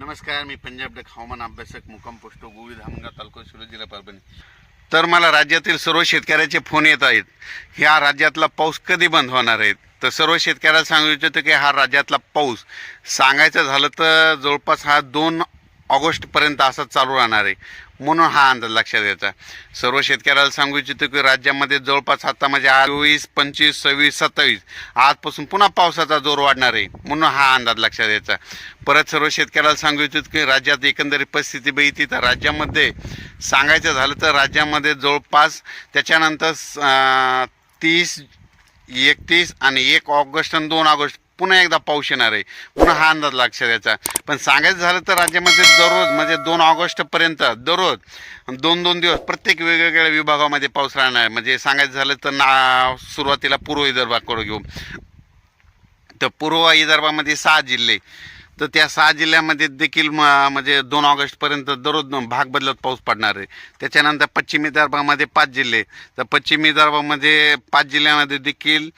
नमस्कार मी पंजाब डक हवामान अभ्यासक मुक्काम पोस्ट गोवी धामणगाव तालुका शिरोळ जिल्हा परभणी. तर मला राज्यातील सर्व शेतकऱ्याचे फोन येत आहेत. ह्या राज्यातला पाऊस कधी बंद होणार आहे? तर सर्व शेतकऱ्याला सांगू इच्छितो की हा राज्यातला पाऊस सांगायचं झालं तर जवळपास हा दोन ऑगस्टपर्यंत असा चालू राहणार आहे. म्हणून हा अंदाज लक्षात घ्यायचा. सर्व शेतकऱ्याला सांगू इच्छितो की राज्यामध्ये जवळपास आता म्हणजे चोवीस पंचवीस सव्वीस सत्तावीस आजपासून पुन्हा पावसाचा जोर वाढणार आहे. म्हणून हा अंदाज लक्षात घ्यायचा. परत सर्व शेतकऱ्याला सांगू इच्छितो की राज्यात एकंदरीत परिस्थिती बघितली तर राज्यामध्ये सांगायचं झालं तर राज्यामध्ये जवळपास त्याच्यानंतर तीस एकतीस आणि एक ऑगस्ट आणि दोन ऑगस्ट पुन्हा एकदा पाऊस येणार आहे. पुन्हा हा अंदाज लक्षात द्यायचा पण सांगायचं झालं तर राज्यामध्ये दररोज म्हणजे दोन ऑगस्टपर्यंत दररोज दोन दोन दिवस प्रत्येक वेगवेगळ्या विभागामध्ये पाऊस राहणार आहे. म्हणजे सांगायचं झालं तर ना सुरुवातीला पूर्व विदर्भाकडे घेऊ. तर पूर्व विदर्भामध्ये सहा जिल्हे. तर त्या सहा जिल्ह्यामध्ये देखील म म्हणजे दोन ऑगस्टपर्यंत दररोज भाग बदलत पाऊस पडणार आहे. त्याच्यानंतर पश्चिम विदर्भामध्ये पाच जिल्हे. तर पश्चिम विदर्भामध्ये पाच जिल्ह्यामध्ये देखील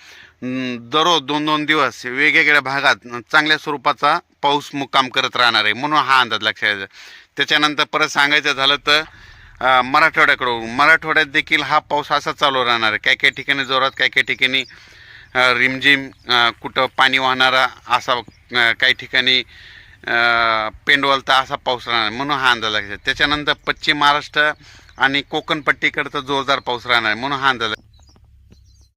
दररोज दोन दोन दिवस वेगवेगळ्या भागात चांगल्या स्वरूपाचा पाऊस मुक्काम करत राहणार आहे म्हणून हा अंदाज लक्षात घ्यायचा त्याच्यानंतर परत सांगायचं झालं तर मराठवाड्याकडून मराठवाड्यात देखील हा पाऊस असा चालू राहणार आहे. काही काही ठिकाणी जोरात काही काही ठिकाणी रिमझिम कुठं पाणी वाहणारा असा काही ठिकाणी अ, पेंडवलता असा पाऊस राहणार म्हणून हा अंदाज लागेल त्याच्यानंतर पश्चिम महाराष्ट्र आणि कोकणपट्टीकडचा जोरदार पाऊस राहणार आहे म्हणून हा अंदाज आहे.